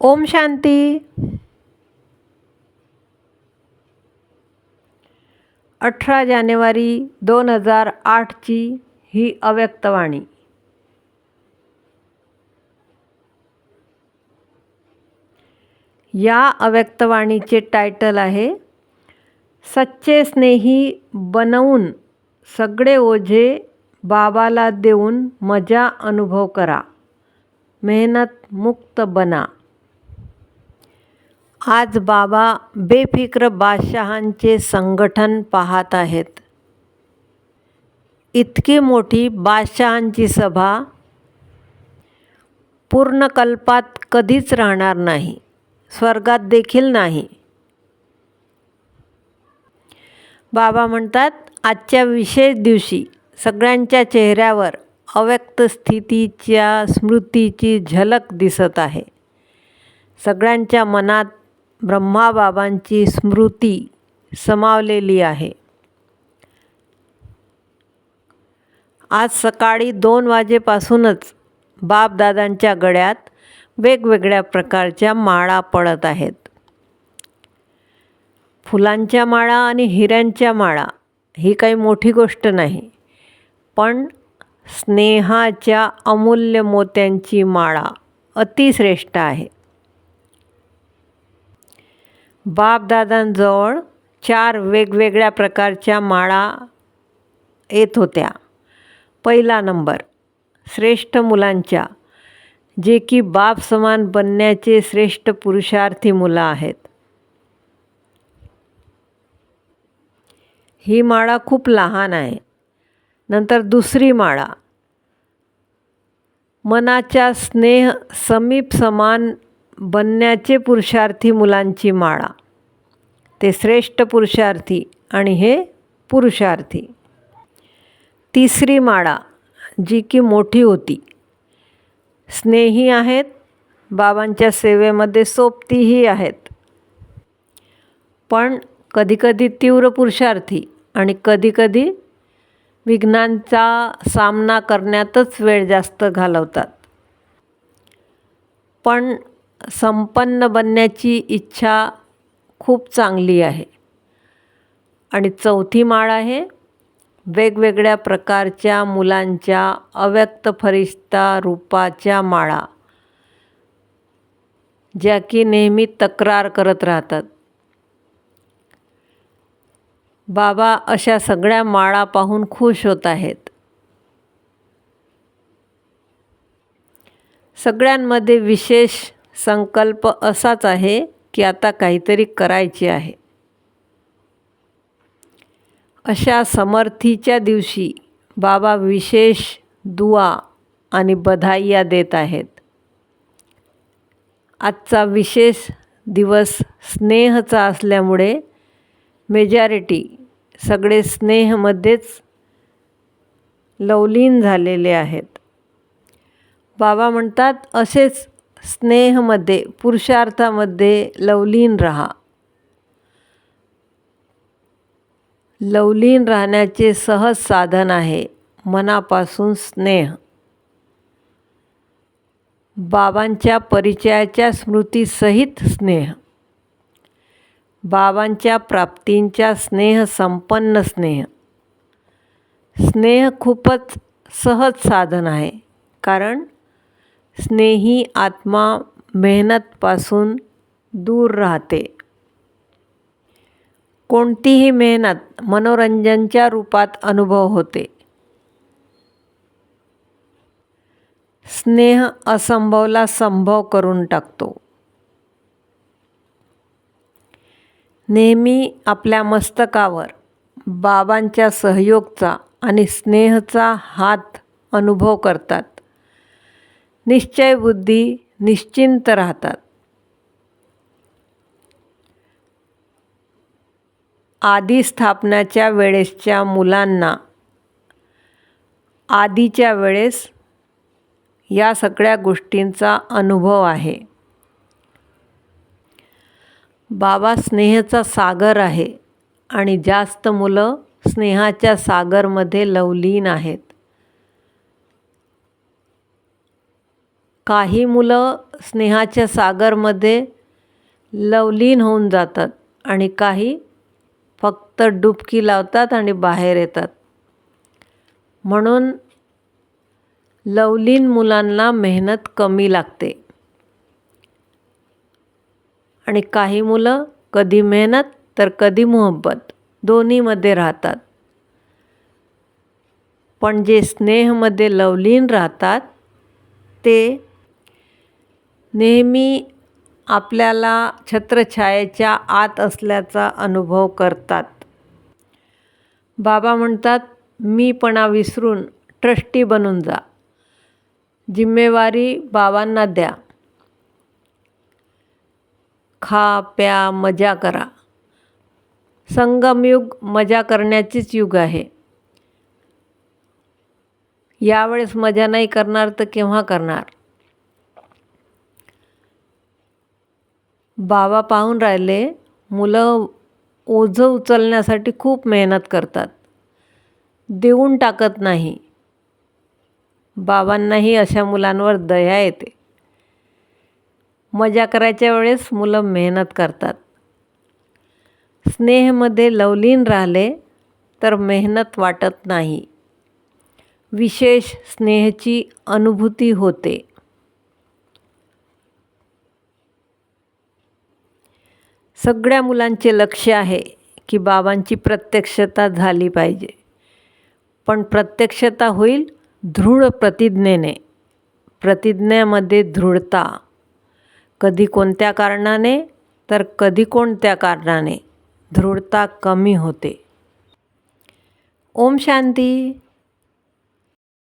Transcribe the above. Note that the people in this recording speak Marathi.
ओम शांती. अठरा जानेवारी दोन हजार आठची ही अव्यक्तवाणी या अव्यक्तवाणीचे टायटल आहे सच्चे स्नेही बनवून सगळे ओझे बाबाला देऊन मजा अनुभव करा मेहनत मुक्त बना. आज बाबा बेफिक्र बादशहांचे संघटन पाहत आहेत. इतकी मोठी बादशहांची सभा पूर्ण कल्पात कधीच राहणार नाही स्वर्गात देखील नाही. बाबा म्हणतात आजच्या विशेष दिवशी सगळ्यांच्या चेहऱ्यावर अव्यक्त स्थितीच्या स्मृतीची झलक दिसत आहे. सगळ्यांच्या मनात ब्रह्माबाबांची स्मृती समावलेली आहे. आज सकाळी दोन वाजेपासूनच बापदादांच्या गळ्यात वेगवेगळ्या प्रकारच्या माळा पडत आहेत. फुलांच्या माळा आणि हिऱ्यांच्या माळा ही काही मोठी गोष्ट नाही पण स्नेहाच्या अमूल्य मोत्यांची माळा अतिश्रेष्ठ आहे. बापदादांजवळ चार वेगवेगळ्या प्रकारच्या माळा येत होत्या. पहिला नंबर श्रेष्ठ मुलांच्या जे की बाप समान बनण्याचे श्रेष्ठ पुरुषार्थी मुलं आहेत. ही माळा खूप लहान आहे. नंतर दुसरी माळा मनाच्या स्नेह समीप समान बनण्याचे पुरुषार्थी मुलांची माळा. ते श्रेष्ठ पुरुषार्थी आणि हे पुरुषार्थी. तिसरी माळा जी की मोठी होती. स्नेही आहेत बाबांच्या सेवेमध्ये सोबतीही आहेत. पण कधीकधी तीव्र पुरुषार्थी आणि कधीकधी विघ्नांचा सामना करण्यातच वेळ जास्त घालवतात. पण संपन्न बनण्याची इच्छा खूप चांगली आहे. आणि चौथी माळ आहे वेगवेगळ्या प्रकारच्या मुलांच्या अव्यक्त फरिश्ता रूपाच्या माळा ज्या की नेहमी तक्रार करत राहतात. बाबा अशा सगळ्या माळा पाहून खुश होत आहेत. सगळ्यांमध्ये विशेष संकल्प असाच आहे की आता काहीतरी करायचे आहे. अशा समर्थीच्या दिवशी बाबा विशेष दुआ आणि बधाईया देत आहेत. आजचा विशेष दिवस स्नेहचा असल्यामुळे मेजॉरिटी सगळे स्नेहमध्येच लवलीन झालेले आहेत. बाबा म्हणतात असेच स्नेहमध्ये पुरुषार्थामध्ये लवलीन राहा. लवलीन राहण्याचे सहज साधन आहे मनापासून स्नेह. बाबांच्या परिचयाच्या स्मृतीसहित स्नेह. बाबांच्या प्राप्तींच्या स्नेह संपन्न स्नेह. स्नेह खूपच सहज साधन आहे कारण स्नेही आत्मा मेहनतपासून दूर राहते. कोणतीही मेहनत मनोरंजनच्या रूपात अनुभव होते. स्नेह असंभवला संभव करून टाकतो. नेहमी आपल्या मस्तकावर बाबांच्या सहयोगचा आणि स्नेहचा हात अनुभव करतात. निश्चय बुद्धी निश्चिंत राहतात. आदी स्थापनाच्या वेळेसच्या मुलांना आधीच्या वेळेस या सगळ्या गोष्टींचा अनुभव आहे. बाबा स्नेहाचा सागर आहे आणि जास्त मुलं स्नेहाच्या सागरमध्ये लवलीन आहेत. काही मुलं स्नेहाच्या सागरमध्ये लवलीन होऊन जातात आणि काही फक्त डुबकी लावतात आणि बाहेर येतात. म्हणून लवलीन मुलांना मेहनत कमी लागते. आणि काही मुलं कधी मेहनत तर कधी मोहब्बत दोन्हीमध्ये राहतात. पण जे स्नेहमध्ये लवलीन राहतात ते नेहमी आपल्याला छत्रछायेच्या आत असल्याचा अनुभव करतात. बाबा म्हणतात मीपणा विसरून ट्रस्टी बनून जा. जिम्मेवारी बाबांना द्या. खा प्या मजा करा. संगमयुग मजा करण्याचीच युग आहे. यावेळेस मजा नाही करणार तर केव्हा करणार? बाबा पाहून राहिले मुलं ओझं उचलण्यासाठी खूप मेहनत करतात. देऊन टाकत नाही. बाबांनाही अशा मुलांवर दया येते. मजा करायच्या वेळेस मुलं मेहनत करतात. स्नेहमध्ये लवलीन राहिले तर मेहनत वाटत नाही. विशेष स्नेहची अनुभूती होते. सगळ्या मुलांचे लक्ष आहे की बाबांची प्रत्यक्षता झाली पाहिजे. पण प्रत्यक्षता होईल दृढ प्रतिज्ञेने. प्रतिज्ञेमध्ये दृढता. कधी कोणत्या कारणाने तर कधी कोणत्या कारणाने दृढता कमी होते. ओम शांती.